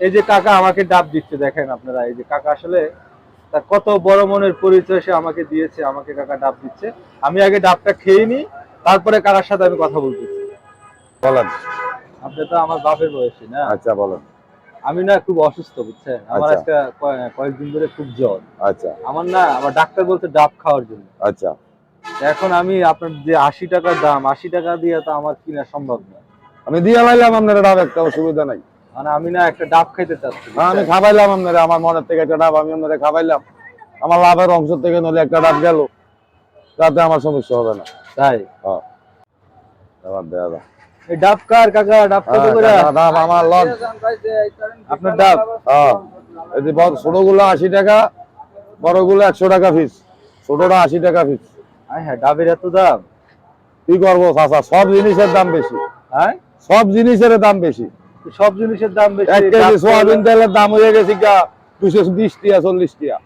এই যে কাকা আমাকে ডাব দিচ্ছে দেখেন আপনারা এই যে কাকা আসলে তার কত বড় মনের পরিচয় সে আমাকে দিয়েছে আমাকে কাকা ডাব দিচ্ছে। আমি আগে ডাবটা খেয়ে নিই তারপরে কাকার সাথে আমি কথা বলতেছি বলেন। আপনি তো আমার বাপের বয়সী না? আচ্ছা বলেন। আমি না খুব অসুস্থ বুঝছেন? আমার আচ্ছা। আজকে কয়েকদিন ধরে খুব জ্বর। আচ্ছা। আমার না আমার ডাক্তার বলছে ডাব খাওয়ার জন্য। আচ্ছা। এখন আমি আপনার যে আশি টাকার দাম আশি টাকা দিয়ে তো আমার কিনা সম্ভব না। আমি দিয়ে লাইলাম আপনার ডাব একটা অসুবিধা নাই। মানে আমি না একটা ডাব খাইতে চাচ্ছি হ্যাঁ, আমি? খাবাইলাম আপনার আমার মনের থেকে একটা ডাব আমি আপনার খাবাইলাম। আমার লাভের অংশ থেকে নলে একটা ডাব গেল। তাতে আমার সমস্যা হবে না। তাই? হ্যাঁ। দাও। এই ডাব কার কাকা? ডাব কত হ্যাঁ, করে? ডাব আমার আপনার ডাব? হ্যাঁ। ছোটগুলো আশি টাকা বড়গুলো একশো টাকা পিস ছোটটা আশি টাকা পিস আয় হ্যাঁ ডাবের এত দাম? কি করব চাচা? সব জিনিসের দাম বেশি। হ্যাঁ সব জিনিসের দাম বেশি। সব জিনিসের দাম বেশি এক কেজি সোয়াবিন তেলের দাম হয়ে গেছে গা দুশো বিশ টিয়া চল্লিশ টিয়া।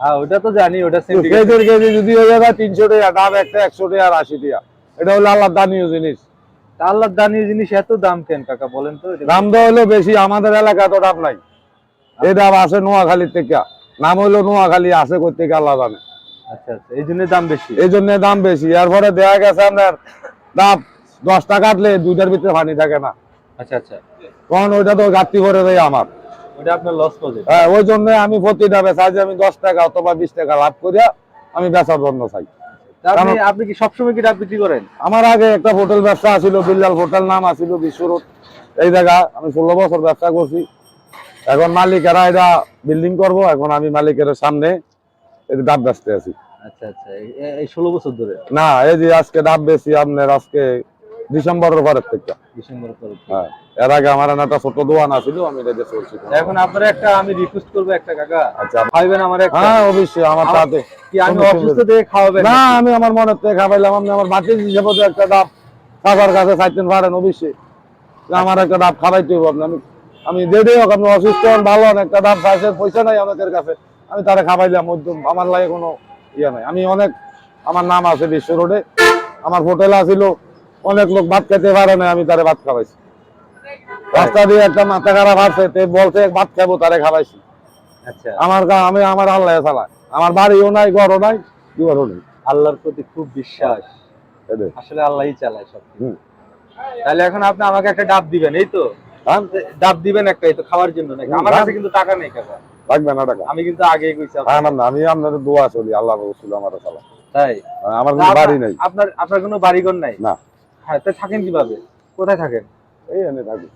হ্যাঁ ওটা তো জানি ওটা কেজির কেজি যদি হয়ে যাবে তিনশো টাকা ডাব একটা একশো টাকা আর আশি টাকা এটা হলো আল্লাহ দানীয় জিনিস। তা আল্লাহর দানির জিনিস এত দাম কেন কাকা বলেন তো? দাম দেওয়া হলো বেশি আমাদের এলাকা তো ডাব নাই। এই ডাব আছে নোয়াখালীর থেকে। নাম হইল নোয়াখালী আছে থেকে আল্লাহ জানে। আচ্ছা আচ্ছা এই জন্য দাম বেশি। এই জন্য দাম বেশি। এরপরে দেয়া গেছে আপনার ডাব দশটা কাটলে দুইটার ভিতরে পানি থাকে না। আচ্ছা আচ্ছা। তখন ওইটা তো ঘাটতি করে দেয় আমার। হ্যাঁ ওই জন্য আমি আমি দশ টাকা অথবা বিশ টাকা লাভ করিয়া আমি বেচার জন্য চাই। আপনি কি সবসময় কি ডাব বিক্রি করেন? আমার আগে একটা হোটেল ব্যবসা আছিল বিল্লাল হোটেল নাম আছিল বিশ্ব রোড। এই জায়গা আমি ষোলো বছর ব্যবসা করছি। এখন মালিকেরা এটা বিল্ডিং করব এখন আমি মালিকের সামনে এই ডাব বেচতে আছি। আচ্ছা আচ্ছা। এই ষোলো বছর ধরে? না এই যে আজকে ডাব বেশি আপনার আজকে ডিসেম্বরের পরের থেকে। ডিসেম্বর পরে হ্যাঁ এর আগে আমার একটা ছোট দোকান আছিল আমি এটা চলছি। এখন আপনার একটা আমি রিকোয়েস্ট করব একটা কাকা। আচ্ছা খাইবেন আমার একটা? হ্যাঁ অবশ্যই আমার সাথে কি আমি কোনো অসুস্থ দেখে খাওয়াবেন না আমি আমার মনের থেকে খাবাইলাম আপনি আমার হিসেবে তো একটা ডাব খাবার কাছে পারেন অবশ্যই। আমার একটা ডাব খাবাইতে হবে আপনি আমি আমি যেটাই হোক আপনি অসুস্থ হন ভালো হন একটা ডাব চাইছেন পয়সা নাই আমাদের কাছে আমি তারা খাবাইলাম মধ্যম আমার লাগে কোনো ইয়ে নাই। আমি অনেক আমার নাম আছে বিশ্ব রোডে আমার হোটেল আছিল অনেক লোক ভাত খেতে পারে না আমি তারে ভাত খাওয়াইছি। রাস্তা দিয়ে একটা মাথা খারাপ আছে তে বলছে ভাত খাব তারে খাওয়াইছি। আচ্ছা। আমার আমি আমার আল্লাহ চালায় আমার বাড়িও নাই ঘরও নাই দুয়ারও নেই। আল্লাহর প্রতি খুব বিশ্বাস। আসলে আল্লাহই চালায় সব তাহলে এখন আপনি আমাকে একটা ডাব দিবেন এই তো? হ্যাঁ? ডাব দিবেন একটা এই তো খাওয়ার জন্য নাকি? আমার কাছে কিন্তু টাকা নেই কাকা লাগবে না টাকা। আমি কিন্তু আগে কইছি হ্যাঁ না আমি আপনাদের দোয়া চলি আল্লাহ রসুল আমার চালা তাই? আমার বাড়ি আপনার- নেই। আপনার আপনার কোনো বাড়িঘর নাই? না। হ্যাঁ তা থাকেন কীভাবে? কোথায় থাকেন? এই এনে থাকি।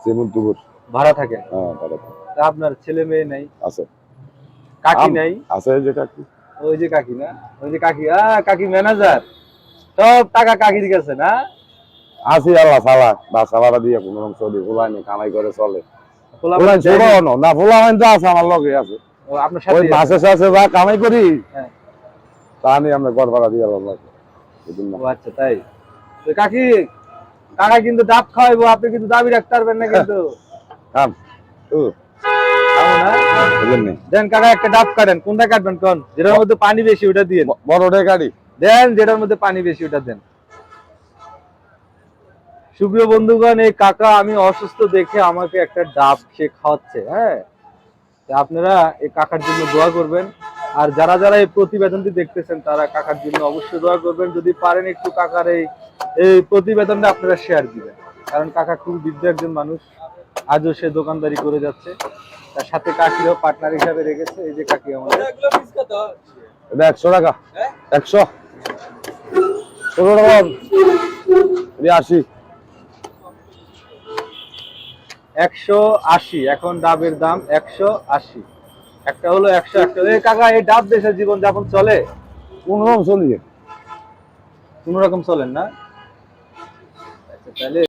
শ্রীমন্তপুর। ভাড়া থাকেন? হ্যাঁ বাড়াতে। তা আপনার ছেলে মেয়ে নাই? আছে। কাকি নাই? আছে যেটা কি ওই যে কাকি না? ওই যে কাকি। আ কাকি ম্যানেজার। সব টাকা কাকির কাছে না? আছি আল্লাহ সালা। বাসা ভাড়া দিয়ে কোনো রকম চলি। ফুলাই নেই কামাই করে চলে। পোলা ফুলাই মানুষ ছোট না ফুলা মাইন তো আছে আমার লগে আছে। আপনার ওই মাসে সাথে যা কামাই করি হ্যাঁ। তা নিয়ে আমরা ভাড়া দিয়ে আল্লাহ ও আচ্ছা তাই। কাকি কাকা কিন্তু ডাব খাওয়াইবো আপনি কিন্তু দাবি রাখতে পারবেন না কিন্তু। ও দেন কাকা একটা ডাব কাটেন কোনটা কাটবেন কোন? যেটার মধ্যে পানি বেশি ওটা দিয়ে। বড় ডে গাড়ি দেন যেটার মধ্যে পানি বেশি ওটা দেন। সুপ্রিয় বন্ধুগণ এই কাকা আমি অসুস্থ দেখে আমাকে একটা ডাব সে খাওয়াচ্ছে হ্যাঁ? আপনারা এই কাকার জন্য দোয়া করবেন। আর যারা যারা এই প্রতিবেদনটি দেখতেছেন তারা কাকার জন্য অবশ্যই দোয়া করবেন। যদি পারেন একটু কাকার এই এই প্রতিবেদনটা আপনারা শেয়ার দিবেন। কারণ কাকা খুব বৃদ্ধ একজন মানুষ। আজও সে দোকানদারি করে যাচ্ছে। তার সাথে কাকিরাও পার্টনার হিসাবে রেখেছে। এই যে কাকি আমাদের। এটা একশো টাকা। একশো। ষোলো টাকা। আশি একশো আশি। এখন ডাবের দাম একশো আশি। একটা হলো একশো একটা এই কাকা এই ডাব দেশের জীবন যাপন চলে? কোন রকম চলিয়ে কোন রকম চলেন না? আচ্ছা তাহলে